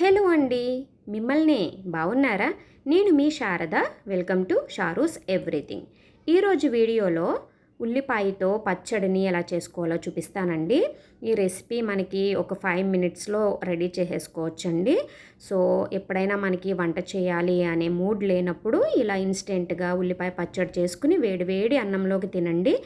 Hello అండి మిమ్మల్ని బాగున్నారా నేను మీ Sharada welcome to Sharu's everything. ఈరోజు వీడియోలో ఉల్లిపాయతో పచ్చడిని ఎలా చేసుకోవాలో చూపిస్తానండి. ఈ రెసిపీ మనకి ఒక ఫైవ్ మినిట్స్లో రెడీ చేసేసుకోవచ్చండి. సో ఎప్పుడైనా మనకి వంట చేయాలి అనే మూడ్ లేనప్పుడు ఇలా ఇన్స్టెంట్గా ఉల్లిపాయ పచ్చడి చేసుకుని వేడివేడి అన్నంలోకి తినండి.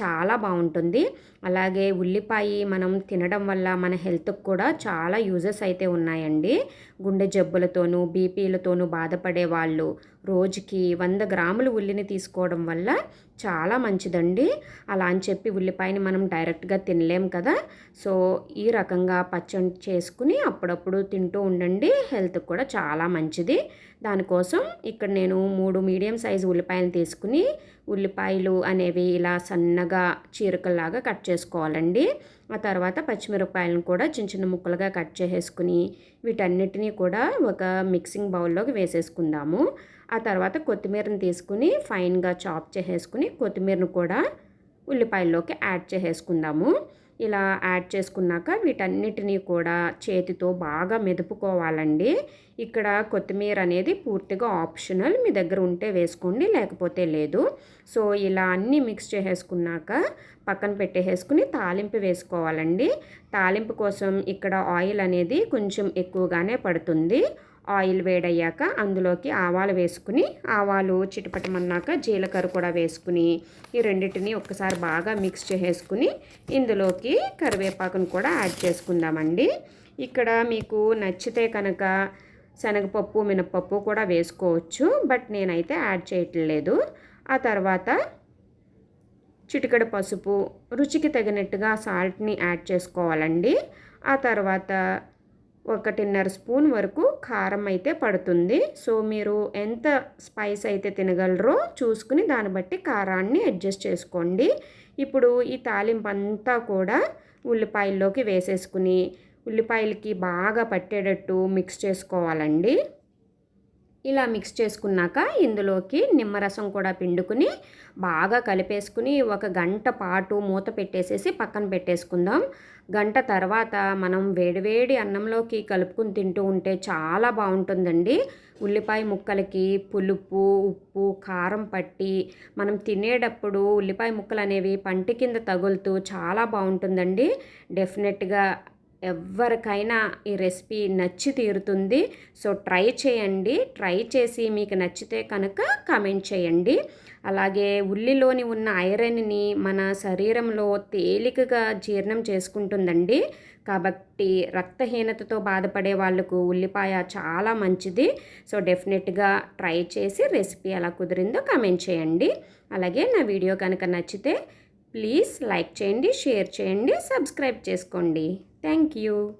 చాలా బాగుంటుంది. అలాగే ఉల్లిపాయ మనం తినడం వల్ల మన హెల్త్కి కూడా చాలా యూజెస్ అయితే ఉన్నాయండి. గుండె జబ్బులతోనూ బీపీలతోనూ బాధపడే వాళ్ళు రోజుకి వంద గ్రాములు ఉల్లిని తీసుకోవడం వల్ల చాలా మంచిదండి. అలా అని చెప్పి ఉల్లిపాయని మనం డైరెక్ట్గా తినలేం కదా. సో ఈ రకంగా పచ్చడి చేసుకుని అప్పుడప్పుడు తింటూ ఉండండి. హెల్త్కి కూడా చాలా మంచిది. దానికోసం ఇక్కడ నేను మూడు మీడియం సైజు ఉల్లిపాయలు తీసుకుని ఉల్లిపాయలు అనేవి ఇలా సన్నగా చీరకల్లాగా కట్ చేసుకోవాలండి. ఆ తర్వాత పచ్చిమిరపకాయలను కూడా చిన్న చిన్న ముక్కలుగా కట్ చేసేసుకుని వీటన్నిటినీ కూడా ఒక మిక్సింగ్ బౌల్లోకి వేసేసుకుందాము. ఆ తర్వాత కొత్తిమీరని తీసుకుని ఫైన్గా చాప్ చేసేసుకుని కొత్తిమీరను కూడా ఉల్లిపాయల్లోకి యాడ్ చేసేసుకుందాము. ఇలా యాడ్ చేసుకున్నాక వీటన్నిటినీ కూడా చేతితో బాగా మెదుపుకోవాలండి. ఇక్కడ కొత్తిమీర అనేది పూర్తిగా ఆప్షనల్. మీ దగ్గర ఉంటే వేసుకోండి లేకపోతే లేదు. సో ఇలా అన్నీ మిక్స్ చేసేసుకున్నాక పక్కన పెట్టేసుకుని తాలింపు వేసుకోవాలండి. తాలింపు కోసం ఇక్కడ ఆయిల్ అనేది కొంచెం ఎక్కువగానే పడుతుంది. ఆయిల్ వేడయ్యాక అందులోకి ఆవాలు వేసుకుని ఆవాలు చిటపటమన్నాక జీలకర్ర కూడా వేసుకుని ఈ రెండింటిని ఒక్కసారి బాగా మిక్స్ చేసేసుకుని ఇందులోకి కరివేపాకును కూడా యాడ్ చేసుకుందామండి. ఇక్కడ మీకు నచ్చితే కనుక శనగపప్పు మినపప్పు కూడా వేసుకోవచ్చు బట్ నేనైతే యాడ్ చేయట్లేదు. ఆ తర్వాత చిటికెడు పసుపు రుచికి తగినట్టుగా సాల్ట్ని యాడ్ చేసుకోవాలండి. ఆ తర్వాత ఒకటిన్నర స్పూన్ వరకు కారం అయితే పడుతుంది. సో మీరు ఎంత స్పైస్ అయితే తినగలరో చూసుకుని దాన్ని బట్టి కారాన్ని అడ్జస్ట్ చేసుకోండి. ఇప్పుడు ఈ తాలింపు అంతా కూడా ఉల్లిపాయల్లోకి వేసేసుకుని ఉల్లిపాయలకి బాగా పట్టేటట్టు మిక్స్ చేసుకోవాలండి. ఇలా మిక్స్ చేసుకున్నాక ఇందులోకి నిమ్మరసం కూడా పిండుకుని బాగా కలిపేసుకుని ఒక గంట పాటు మూత పెట్టేసేసి పక్కన పెట్టేసుకుందాం. గంట తర్వాత మనం వేడివేడి అన్నంలోకి కలుపుకుని తింటూ ఉంటే చాలా బాగుంటుందండి. ఉల్లిపాయ ముక్కలకి పులుపు ఉప్పు కారం పట్టి మనం తినేటప్పుడు ఉల్లిపాయ ముక్కలు అనేవి పంటి కింద తగులుతూ చాలా బాగుంటుందండి. డెఫినెట్గా ఎవరికైనా ఈ రెసిపీ నచ్చి తీరుతుంది. సో ట్రై చేయండి. ట్రై చేసి మీకు నచ్చితే కనుక కమెంట్ చేయండి. అలాగే ఉల్లిలోని ఉన్న ఐరన్ని మన శరీరంలో తేలికగా జీర్ణం చేసుకుంటుందండి. కాబట్టి రక్తహీనతతో బాధపడే వాళ్ళకు ఉల్లిపాయ చాలా మంచిది. సో డెఫినెట్గా ట్రై చేసి రెసిపీ ఎలా కుదిరిందో కమెంట్ చేయండి. అలాగే నా వీడియో కనుక నచ్చితే ప్లీజ్ లైక్ చేయండి షేర్ చేయండి సబ్స్క్రైబ్ చేసుకోండి. Thank you.